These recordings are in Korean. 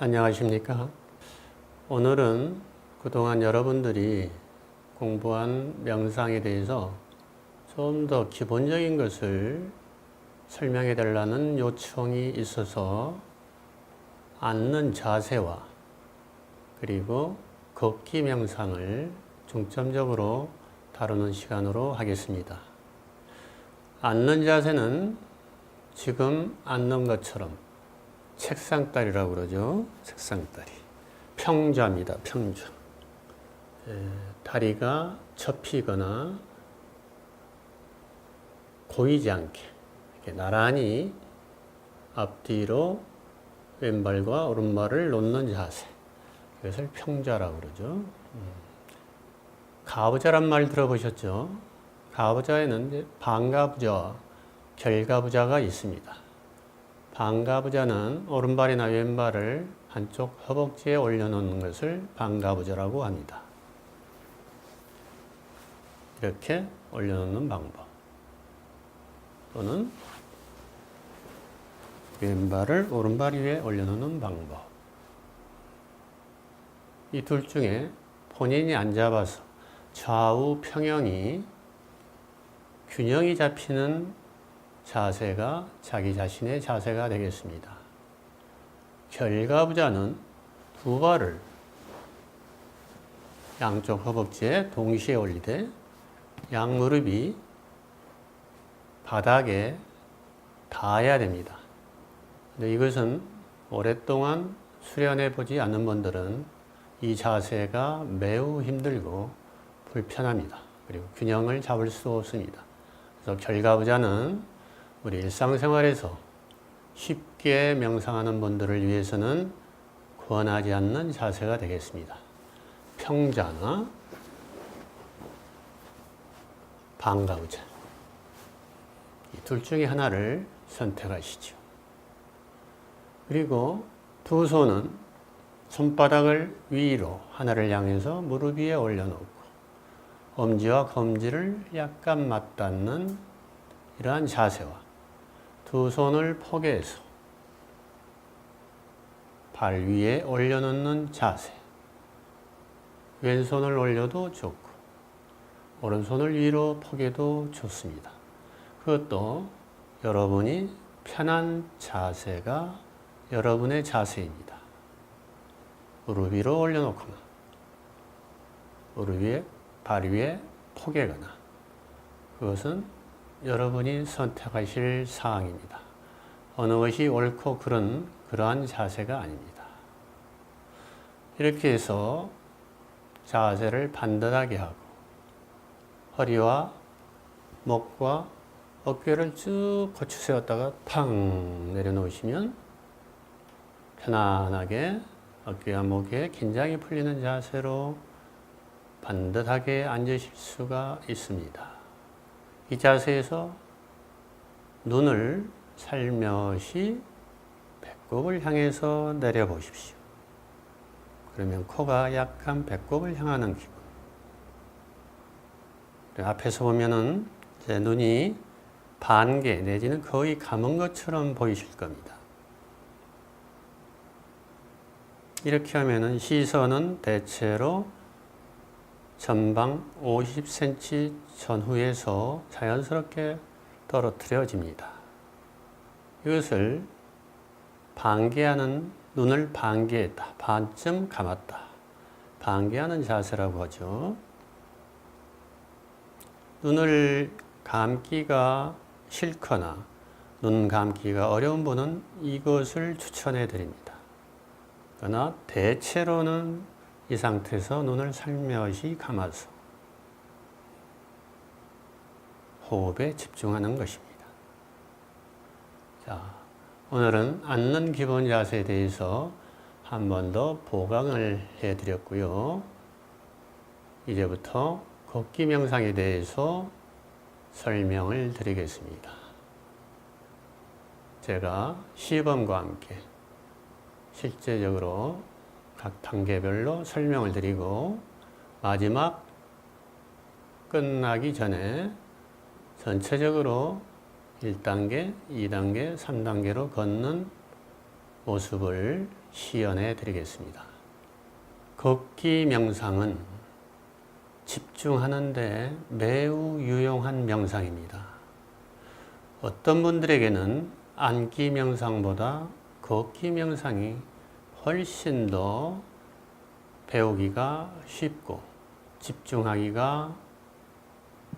안녕하십니까. 오늘은 그동안 여러분들이 공부한 명상에 대해서 좀 더 기본적인 것을 설명해 달라는 요청이 있어서 앉는 자세와 그리고 걷기 명상을 중점적으로 다루는 시간으로 하겠습니다. 앉는 자세는 지금 앉는 것처럼 책상다리라고 그러죠. 책상다리. 평좌입니다. 평좌. 에, 다리가 접히거나 고이지 않게 이렇게 나란히 앞뒤로 왼발과 오른발을 놓는 자세. 이것을 평좌라고 그러죠. 음. 가부좌란 말 들어보셨죠? 가부좌에는 반가부좌와 결가부좌가 있습니다. 반가부좌는 오른발이나 왼발을 한쪽 허벅지에 올려놓는 것을 반가부좌라고 합니다. 이렇게 올려놓는 방법. 또는 왼발을 오른발 위에 올려놓는 방법. 이 둘 중에 본인이 앉아봐서 좌우 평형이 균형이 잡히는 자세가 자기 자신의 자세가 되겠습니다. 결가부자는 두 발을 양쪽 허벅지에 동시에 올리되 양 무릎이 바닥에 닿아야 됩니다. 근데 이것은 오랫동안 수련해 보지 않은 분들은 이 자세가 매우 힘들고 불편합니다. 그리고 균형을 잡을 수 없습니다. 그래서 결가부자는 우리 일상생활에서 쉽게 명상하는 분들을 위해서는 권하지 않는 자세가 되겠습니다. 평자나 방가부자. 이 둘 중에 하나를 선택하시죠. 그리고 두 손은 손바닥을 위로 하나를 향해서 무릎 위에 올려놓고 엄지와 검지를 약간 맞닿는 이러한 자세와 두 손을 포개해서 발 위에 올려놓는 자세. 왼손을 올려도 좋고 오른손을 위로 포개도 좋습니다. 그것도 여러분이 편한 자세가 여러분의 자세입니다. 무릎 위로 올려놓거나 무릎 위에 발 위에 포개거나 그것은 여러분이 선택하실 사항입니다. 어느 것이 옳고 그른 그러한 자세가 아닙니다. 이렇게 해서 자세를 반듯하게 하고 허리와 목과 어깨를 쭉 거쳐 세웠다가 팡 내려놓으시면 편안하게 어깨와 목에 긴장이 풀리는 자세로 반듯하게 앉으실 수가 있습니다. 이 자세에서 눈을 살며시 배꼽을 향해서 내려보십시오. 그러면 코가 약간 배꼽을 향하는 기분. 앞에서 보면은 제 눈이 반개 내지는 거의 감은 것처럼 보이실 겁니다. 이렇게 하면은 시선은 대체로 전방 50cm 전후에서 자연스럽게 떨어뜨려집니다. 이것을 반개하는 눈을 반개했다. 반쯤 감았다. 반개하는 자세라고 하죠. 눈을 감기가 싫거나 눈 감기가 어려운 분은 이것을 추천해 드립니다. 그러나 대체로는 이 상태에서 눈을 살며시 감아서 호흡에 집중하는 것입니다. 자, 오늘은 앉는 기본 자세에 대해서 한 번 더 보강을 해 드렸고요. 이제부터 걷기 명상에 대해서 설명을 드리겠습니다. 제가 시범과 함께 실제적으로 각 단계별로 설명을 드리고 마지막 끝나기 전에 전체적으로 1단계, 2단계, 3단계로 걷는 모습을 시연해 드리겠습니다. 걷기 명상은 집중하는데 매우 유용한 명상입니다. 어떤 분들에게는 앉기 명상보다 걷기 명상이 훨씬 더 배우기가 쉽고 집중하기가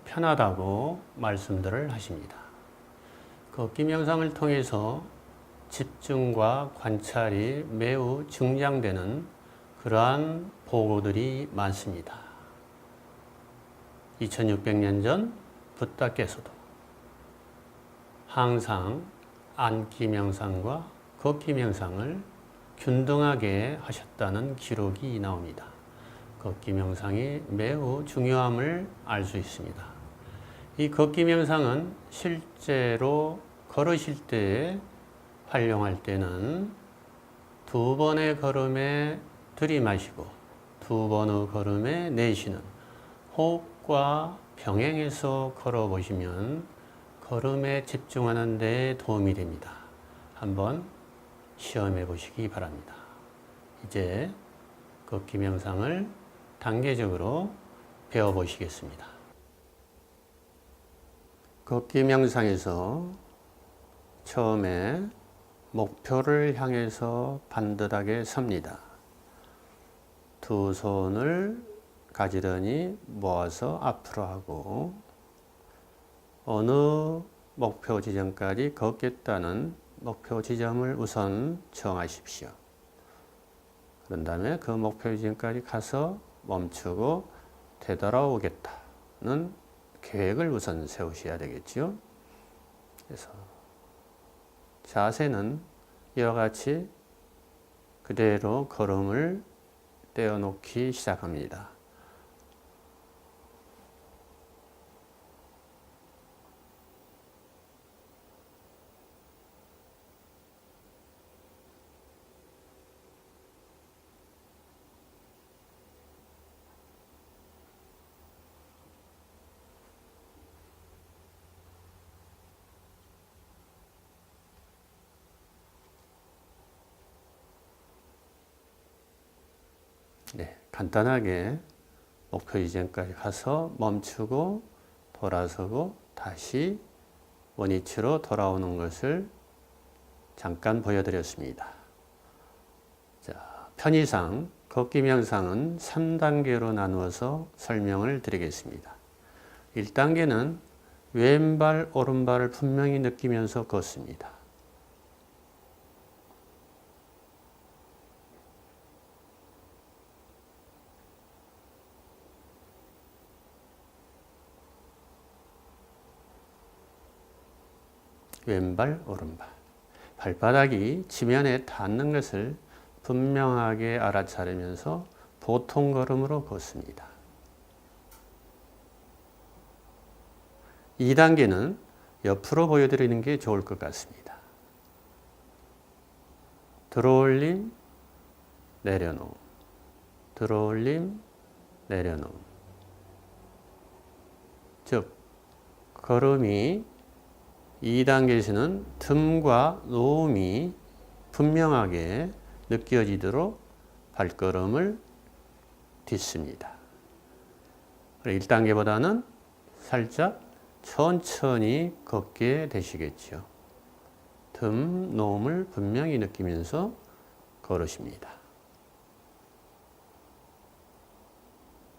편하다고 말씀들을 하십니다. 걷기 명상을 통해서 집중과 관찰이 매우 중량되는 그러한 보고들이 많습니다. 2600년 전 부다께서도 항상 앉기 명상과 걷기 명상을 균등하게 하셨다는 기록이 나옵니다. 걷기 명상이 매우 중요함을 알 수 있습니다. 이 걷기 명상은 실제로 걸으실 때 활용할 때는 두 번의 걸음에 들이마시고 두 번의 걸음에 내쉬는 호흡과 병행해서 걸어 보시면 걸음에 집중하는 데 도움이 됩니다. 한번 시험해 보시기 바랍니다. 이제 걷기 명상을 단계적으로 배워 보시겠습니다. 걷기 명상에서 처음에 목표를 향해서 반듯하게 섭니다. 두 손을 가지런히 모아서 앞으로 하고 어느 목표 지점까지 걷겠다는 목표 지점을 우선 정하십시오. 그런 다음에 그 목표 지점까지 가서 멈추고 되돌아오겠다는 계획을 우선 세우셔야 되겠죠. 그래서 자세는 이와 같이 그대로 걸음을 떼어놓기 시작합니다. 간단하게 목표 지점까지 가서 멈추고 돌아서고 다시 원위치로 돌아오는 것을 잠깐 보여드렸습니다. 자, 편의상 걷기 명상은 3단계로 나누어서 설명을 드리겠습니다. 1단계는 왼발, 오른발을 분명히 느끼면서 걷습니다. 왼발, 오른발. 발바닥이 지면에 닿는 것을 분명하게 알아차리면서 보통 걸음으로 걷습니다. 2단계는 옆으로 보여드리는 게 좋을 것 같습니다. 들어올림, 내려놓음. 들어올림, 내려놓음. 즉, 걸음이 2단계에서는 틈과 놓음이 분명하게 느껴지도록 발걸음을 딛습니다. 1단계보다는 살짝 천천히 걷게 되시겠죠. 틈, 놓음을 분명히 느끼면서 걸으십니다.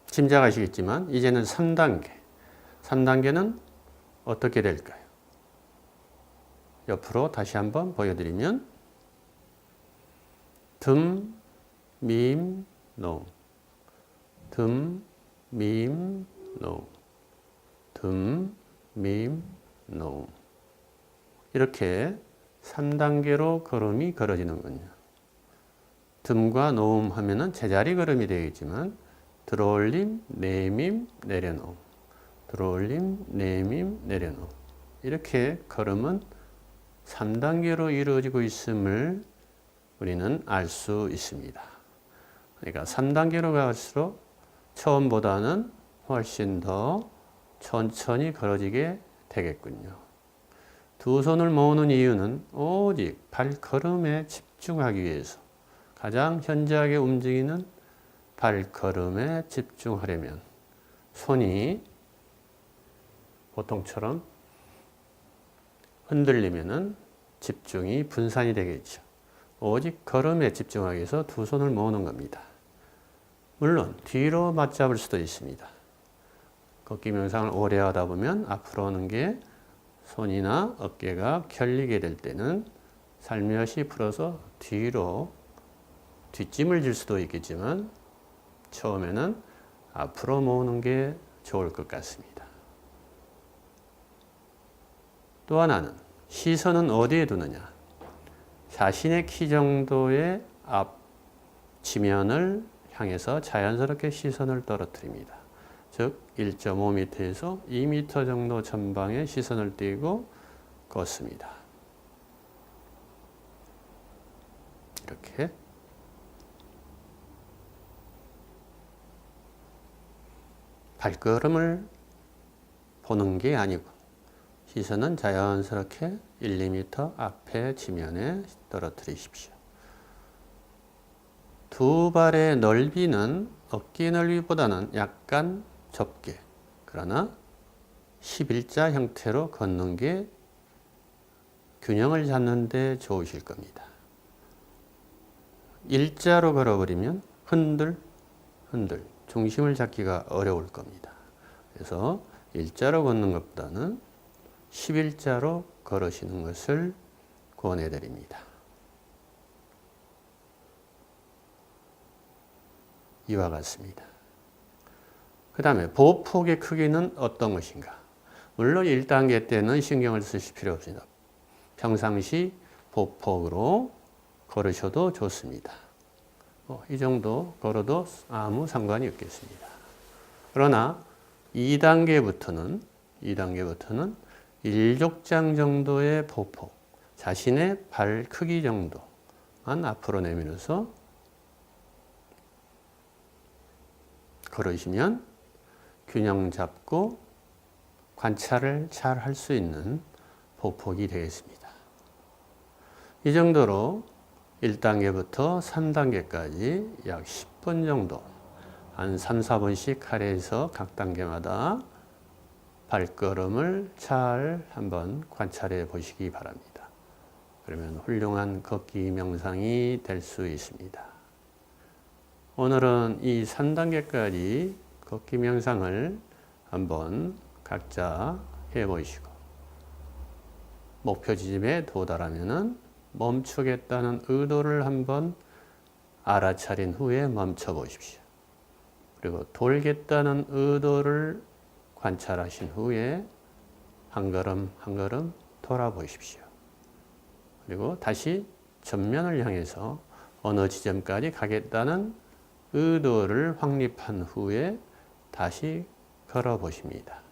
짐작하시겠지만 이제는 3단계. 3단계는 어떻게 될까요? 옆으로 다시 한번 보여드리면 듬, 밈, 노. 듬, 밈, 노. 듬, 밈, 노. 이렇게 3단계로 걸음이 걸어지는군요. 듬과 노음 하면은 제자리 걸음이 되겠지만 들어올림, 내밈, 내려놓음. 들어올림, 내밈, 내려놓음. 이렇게 걸음은 3단계로 이루어지고 있음을 우리는 알 수 있습니다. 그러니까 3단계로 갈수록 처음보다는 훨씬 더 천천히 걸어지게 되겠군요. 두 손을 모으는 이유는 오직 발걸음에 집중하기 위해서 가장 현저하게 움직이는 발걸음에 집중하려면 손이 보통처럼 흔들리면은 집중이 분산이 되겠죠. 오직 걸음에 집중하기 위해서 두 손을 모으는 겁니다. 물론 뒤로 맞잡을 수도 있습니다. 걷기 명상을 오래 하다 보면 앞으로 오는 게 손이나 어깨가 결리게 될 때는 살며시 풀어서 뒤로 뒷짐을 질 수도 있겠지만 처음에는 앞으로 모으는 게 좋을 것 같습니다. 또 하나는 시선은 어디에 두느냐? 자신의 키 정도의 앞 지면을 향해서 자연스럽게 시선을 떨어뜨립니다. 즉 1.5m에서 2m 정도 전방에 시선을 띄고 걷습니다. 이렇게 발걸음을 보는 게 아니고 시선은 자연스럽게 1, 2m 앞에 지면에 떨어뜨리십시오. 두 발의 넓이는 어깨 넓이보다는 약간 좁게 그러나 11자 형태로 걷는 게 균형을 잡는 데 좋으실 겁니다. 일자로 걸어버리면 흔들 흔들 중심을 잡기가 어려울 겁니다. 그래서 일자로 걷는 것보다는 11자로 걸으시는 것을 권해 드립니다. 이와 같습니다. 그 다음에 보폭의 크기는 어떤 것인가? 물론 1단계 때는 신경을 쓰실 필요 없습니다. 평상시 보폭으로 걸으셔도 좋습니다. 어, 이 정도 걸어도 아무 상관이 없겠습니다. 그러나 2단계부터는 2단계부터는 일족장 정도의 보폭, 자신의 발 크기 정도만 앞으로 내밀어서 걸으시면 균형 잡고 관찰을 잘 할 수 있는 보폭이 되겠습니다. 이 정도로 1단계부터 3단계까지 약 10분 정도 한 3, 4분씩 하래해서 각 단계마다 발걸음을 잘 한번 관찰해 보시기 바랍니다. 그러면 훌륭한 걷기 명상이 될 수 있습니다. 오늘은 이 3단계까지 걷기 명상을 한번 각자 해 보시고 목표 지점에 도달하면은 멈추겠다는 의도를 한번 알아차린 후에 멈춰 보십시오. 그리고 돌겠다는 의도를 관찰하신 후에 한 걸음 한 걸음 돌아보십시오. 그리고 다시 전면을 향해서 어느 지점까지 가겠다는 의도를 확립한 후에 다시 걸어 보십니다.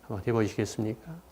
한번 해보시겠습니까?